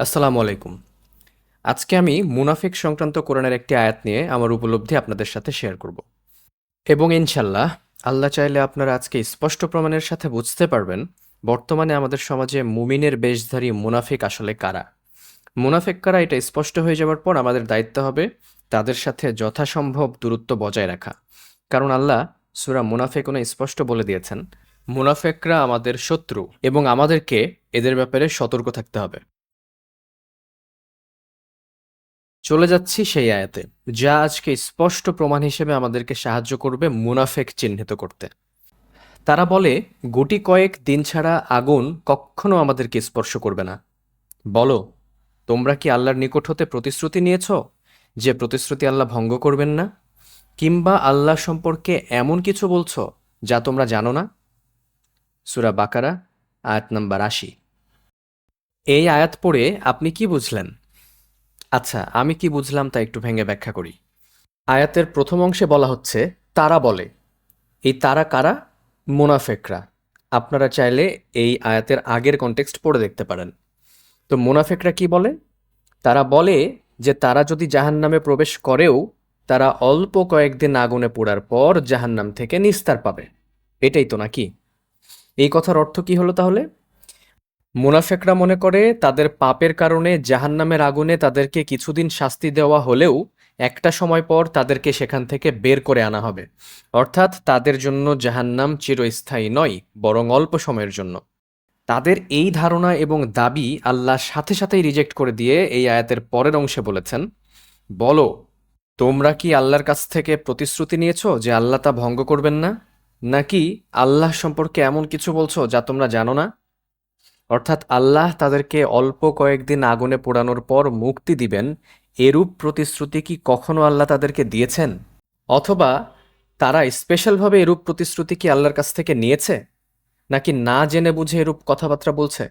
আসসালামু আলাইকুম। আজকে আমি মুনাফিক সংক্রান্ত কোরআনের একটি আয়াত নিয়ে আমার উপলব্ধি আপনাদের সাথে শেয়ার করব। এবং ইনশাল্লাহ আল্লাহ চাইলে আপনারা আজকে স্পষ্ট প্রমাণের সাথে বুঝতে পারবেন বর্তমানে আমাদের সমাজে মুমিনের বেশধারী মুনাফিক আসলে কারা। মুনাফিক কারা এটা স্পষ্ট হয়ে যাওয়ার পর আমাদের দায়িত্ব হবে তাদের সাথে যথাসম্ভব দূরত্ব বজায় রাখা। কারণ আল্লাহ সুরা মুনাফেকুনে স্পষ্ট বলে দিয়েছেন, মুনাফেকরা আমাদের শত্রু এবং আমাদেরকে এদের ব্যাপারে সতর্ক থাকতে হবে। চলে যাচ্ছি সেই আয়াতে, যা আজকে স্পষ্ট প্রমাণ হিসেবে আমাদেরকে সাহায্য করবে মুনাফেক চিহ্নিত করতে। তারা বলে, গুটি কয়েক দিন ছাড়া আগুন কখনো আমাদেরকে স্পর্শ করবে না। বলো, তোমরা কি আল্লাহর নিকট হতে প্রতিশ্রুতি নিয়েছ যে প্রতিশ্রুতি আল্লাহ ভঙ্গ করবেন না? কিংবা আল্লাহ সম্পর্কে এমন কিছু বলছো যা তোমরা জানো না? সুরা বাকারা, আয়াত নাম্বার আশি। এই আয়াত পড়ে আপনি কি বুঝলেন? আচ্ছা আমি কি বুঝলাম তা একটু ভেঙে ব্যাখ্যা করি। আয়াতের প্রথম অংশে বলা হচ্ছে, তারা বলে। এই তারা কারা? মোনাফেকরা। আপনারা চাইলে এই আয়াতের আগের কনটেক্সট পড়ে দেখতে পারেন। তো মোনাফেকরা কি বলে? তারা বলে যে তারা যদি জাহান্নামে প্রবেশ করেও, তারা অল্প কয়েকদিন আগুনে পোড়ার পর জাহান্নাম থেকে নিস্তার পাবে। এটাই তো নাকি? এই কথার অর্থ কি হলো তাহলে? মুনাফেকরা মনে করে, তাদের পাপের কারণে জাহান্নামের আগুনে তাদেরকে কিছুদিন শাস্তি দেওয়া হলেও একটা সময় পর তাদেরকে সেখান থেকে বের করে আনা হবে। অর্থাৎ তাদের জন্য জাহান্নাম চিরস্থায়ী নয়, বরং অল্প সময়ের জন্য। তাদের এই ধারণা এবং দাবি আল্লাহ সাথে সাথেই রিজেক্ট করে দিয়ে এই আয়াতের পরের অংশে বলেছেন, বলো, তোমরা কি আল্লাহর কাছ থেকে প্রতিশ্রুতি নিয়েছো যে আল্লাহ তা ভঙ্গ করবেন না? নাকি আল্লাহ সম্পর্কে এমন কিছু বলছো যা তোমরা জানো না? অর্থাৎ আল্লাহ তাদেরকে অল্প কয়েকদিন আগুনে পোড়ানোর পর মুক্তি দিবেন, এরূপ প্রতিশ্রুতি কি কখনো আল্লাহ তাদেরকে দিয়েছেন? অথবা তারা স্পেশালভাবে এরূপ প্রতিশ্রুতি কি আল্লাহর কাছ থেকে নিয়েছে? নাকি না জেনে বুঝে এরূপ কথাবার্তা বলছে?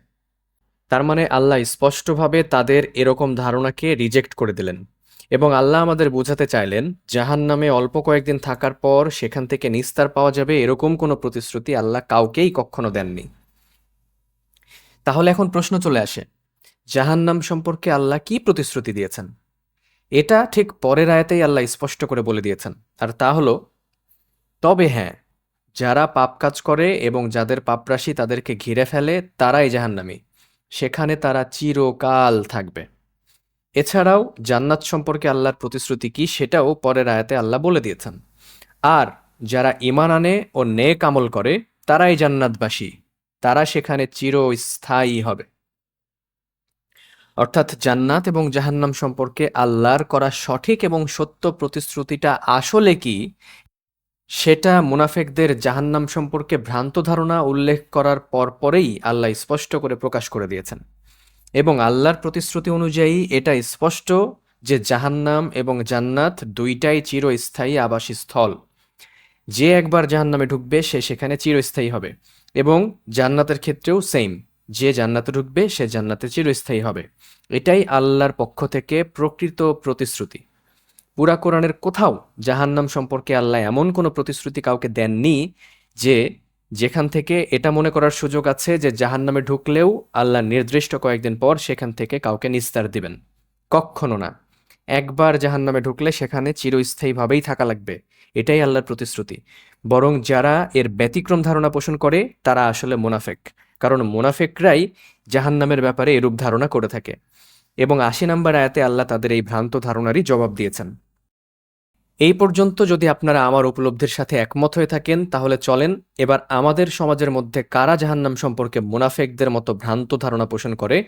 তার মানে আল্লাহ স্পষ্টভাবে তাদের এরকম ধারণাকে রিজেক্ট করে দিলেন এবং আল্লাহ আমাদের বোঝাতে চাইলেন জাহান নামে অল্প কয়েকদিন থাকার পর সেখান থেকে নিস্তার পাওয়া যাবে এরকম কোনো প্রতিশ্রুতি আল্লাহ কাউকেই কখনো দেননি। তাহলে এখন প্রশ্ন চলে আসে, জাহান্নাম সম্পর্কে আল্লাহ কি প্রতিশ্রুতি দিয়েছেন? এটা ঠিক পরের আয়াতেই আল্লাহ স্পষ্ট করে বলে দিয়েছেন। আর তা হলো, তবে হ্যাঁ যারা পাপ কাজ করে এবং যাদের পাপরাশি তাদেরকে ঘিরে ফেলে, তারাই জাহান্নামী। সেখানে তারা চিরকাল থাকবে। এছাড়াও, জান্নাত সম্পর্কে আল্লাহর প্রতিশ্রুতি কি সেটাও পরের আয়াতে আল্লাহ বলে দিয়েছেন। আর যারা ইমান আনে ও নেক আমল করে, তারাই জান্নাতবাসী। তারা সেখানে চিরস্থায়ী হবে। অর্থাৎ জান্নাত এবং জাহান্নাম সম্পর্কে আল্লাহর করা সঠিক এবং সত্য প্রতিশ্রুতিটা আসলে কি, সেটা মুনাফেকদের জাহান্নাম সম্পর্কে ভ্রান্ত ধারণা উল্লেখ করার পরপরেই আল্লাহ স্পষ্ট করে প্রকাশ করে দিয়েছেন। এবং আল্লাহর প্রতিশ্রুতি অনুযায়ী এটা স্পষ্ট যে জাহান্নাম এবং জান্নাত দুইটাই চিরস্থায়ী আবাসস্থল। যে একবার জাহান্নামে ঢুকবে, সে সেখানে চিরস্থায়ী হবে। এবং জান্নাতের ক্ষেত্রেও সেম যে জান্নাতে ঢুকবে, সে জান্নাতে চিরস্থায়ী হবে। এটাই আল্লাহর পক্ষ থেকে প্রকৃত প্রতিশ্রুতি। পুরা কোরআনের কোথাও জাহান্নাম সম্পর্কে আল্লাহ এমন কোনো প্রতিশ্রুতি কাউকে দেননি যে যেখান থেকে এটা মনে করার সুযোগ আছে যে জাহান্নামে ঢুকলেও আল্লাহ নির্দিষ্ট কয়েকদিন পর সেখান থেকে কাউকে নিস্তার দিবেন। কখনো না। একবার জাহান্নামে ঢুকলে সেখানে চিরস্থায়ীভাবেই থাকা লাগবে। এটাই আল্লাহর প্রতিশ্রুতি। বরং যারা এর ব্যতিক্রম ধারণা পোষণ করে, তারা আসলে মোনাফেক। কারণ মোনাফেকরাই জাহান্নামের ব্যাপারে এরূপ ধারণা করে থাকে। এবং আশি নম্বর আয়াতে আল্লাহ তাদের এই ভ্রান্ত ধারণারই জবাব দিয়েছেন। এই পর্যন্ত যদি আপনারা আমার উপলব্ধির সাথে একমত হয়ে থাকেন, তাহলে চলেন, এবার আমাদের সমাজের মধ্যে কারা জাহান্নাম সম্পর্কে মুনাফেকদের মতো ভ্রান্ত ধারণা পোষণ করে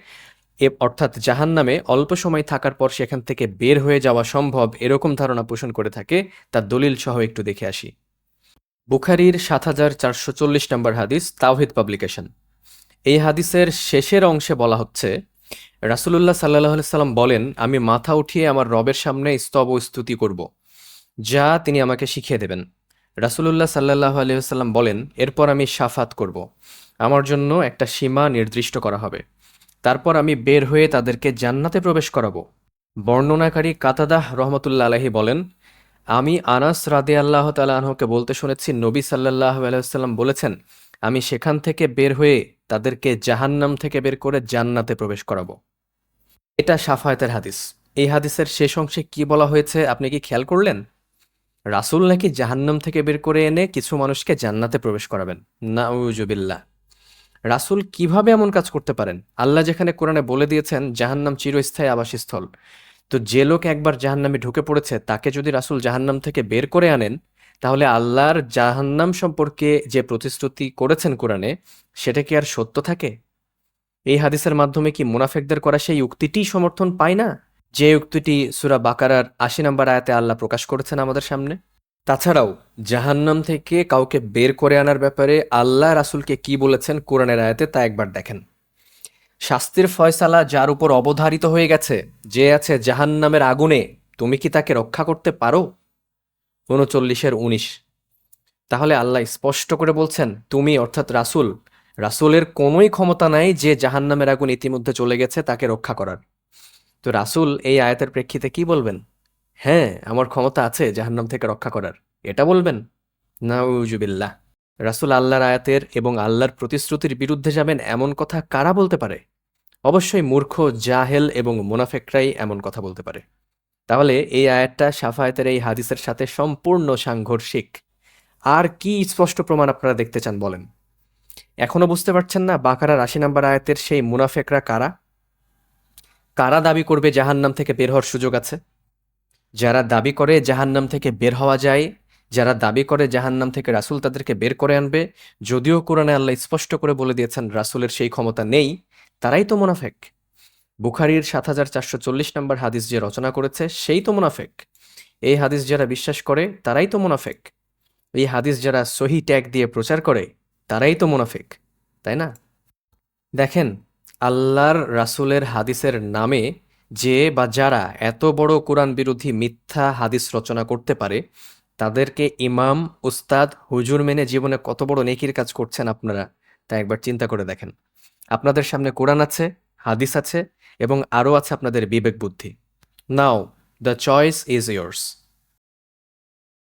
এ অর্থাৎ জাহান্নামে অল্প সময় থাকার পর সেখান থেকে বের হয়ে যাওয়া সম্ভব এরকম ধারণা পোষণ করে থাকে, তার দলিল সহ একটু দেখে আসি। বুখারির সাত হাজার চারশো চল্লিশ নম্বর হাদিস, তাওহিদ পাবলিকেশন। এই হাদিসের শেষের অংশে বলা হচ্ছে, রাসুলুল্লাহ সাল্লাহ সাল্লাম বলেন, আমি মাথা উঠিয়ে আমার রবের সামনে স্তব স্তুতি করব, যা তিনি আমাকে শিখিয়ে দেবেন। রাসুলুল্লাহ সাল্লাহ আলহিহাল্লাম বলেন, এরপর আমি সাফাত করব। আমার জন্য একটা সীমা নির্দিষ্ট করা হবে। তারপর আমি বের হয়ে তাদেরকে জান্নাতে প্রবেশ করাবো। বর্ণনাকারী কাতাদাহ রহমতুল্লা আলহি বলেন, আমি আনাস রাদে আল্লাহ তালাহকে বলতে শুনেছি, নবী সাল্লাহ আলাইসাল্লাম বলেছেন, আমি সেখান থেকে বের হয়ে তাদেরকে জাহান্নাম থেকে বের করে জান্নাতে প্রবেশ করাবো। এটা সাফায়াতের হাদিস। এই হাদিসের শেষ অংশে কি বলা হয়েছে, আপনি কি খেয়াল করলেন? রাসূল নাকি জাহান্নাম থেকে বের করে এনে কিছু মানুষকে জান্নাতে প্রবেশ করাবেন। নাউজুবিল্লাহ রাসূল কীভাবে এমন কাজ করতে পারেন? আল্লাহ যেখানে কোরআনে বলে দিয়েছেন, জাহান্নাম চিরস্থায়ী আবাসস্থল। তো যে লোক একবার জাহান্নামে ঢুকে পড়েছে, তাকে যদি রাসূল জাহান্নাম থেকে বের করে আনেন, তাহলে আল্লাহর জাহান্নাম সম্পর্কে যে প্রতিশ্রুতি করেছেন কোরআনে, সেটা কি আর সত্য থাকে? এই হাদিসের মাধ্যমে কি মুনাফেকদের করা সেই উক্তিটি সমর্থন পায় না? যে উক্তিটি সুরা বাকারার আশি নম্বর আয়াতে আল্লাহ প্রকাশ করেছেন আমাদের সামনে? তাছাড়াও, জাহান্নাম থেকে কাউকে বের করে আনার ব্যাপারে আল্লাহ রাসূলকে কি বলেছেন কোরআনের আয়াতে তা একবার দেখেন। শাস্তির ফয়সালা যার উপর অবধারিত হয়ে গেছে, যে আছে জাহান্নামের আগুনে, তুমি কি তাকে রক্ষা করতে পারো? উনচল্লিশের উনিশ। তাহলে আল্লাহ স্পষ্ট করে বলছেন, তুমি অর্থাৎ রাসূল, রাসূলের কোনোই ক্ষমতা নাই যে জাহান্নামের আগুন ইতিমধ্যে চলে গেছে তাকে রক্ষা করার। তো রাসূল এই আয়াতের প্রেক্ষিতে কি বলবেন? হ্যাঁ আমার ক্ষমতা আছে জাহান্নাম থেকে রক্ষা করার। এটা বলবেন? না নাউজুবিল্লাহ। রাসূল আল্লাহর আয়াতের এবং আল্লাহর প্রতিশ্রুতির বিরুদ্ধে যাবেন এমন কথা কারা বলতে পারে? অবশ্যই মূর্খ, জাহেল এবং মুনাফেকরাই এমন কথা বলতে পারে। তাহলে এই আয়াতটা সাফায়াতের এই হাদিসের সাথে সম্পূর্ণ সাংঘর্ষিক। আর কি স্পষ্ট প্রমাণ আপনারা দেখতে চান বলেন? এখনও বুঝতে পারছেন না বাকারার আশি নাম্বার আয়াতের সেই মুনাফেকরা কারা? কারা দাবি করবে জাহান্নাম থেকে বের হওয়ার সুযোগ আছে? যারা দাবি করে জাহান্নাম থেকে বের হওয়া যায়, যারা দাবি করে জাহান্নাম থেকে রাসূল তাদেরকে বের করে আনবে, যদিও কোরআনে আল্লাহ স্পষ্ট করে বলে দিয়েছেন, রাসূলের সেই ক্ষমতা নেই, তারাই তো মুনাফেক। বুখারির সাত হাজার চারশো চল্লিশ নম্বর হাদিস যে রচনা করেছে, সেই তো মুনাফেক। এই হাদিস যারা বিশ্বাস করে, তারাই তো মুনাফেক। এই হাদিস যারা সহি ট্যাগ দিয়ে প্রচার করে, তারাই তো মুনাফেক, তাই না? দেখেন, আল্লাহর রাসূলের হাদিসের নামে যে বা যারা এত বড় কোরআন বিরোধী মিথ্যা হাদিস রচনা করতে পারে, তাদেরকে ইমাম, উস্তাদ, হুজুর মেনে জীবনে কত বড় নেকির কাজ করছেন আপনারা, তা একবার চিন্তা করে দেখেন। আপনাদের সামনে কোরআন আছে, হাদিস আছে এবং আরও আছে আপনাদের বিবেক বুদ্ধি। Now the choice is yours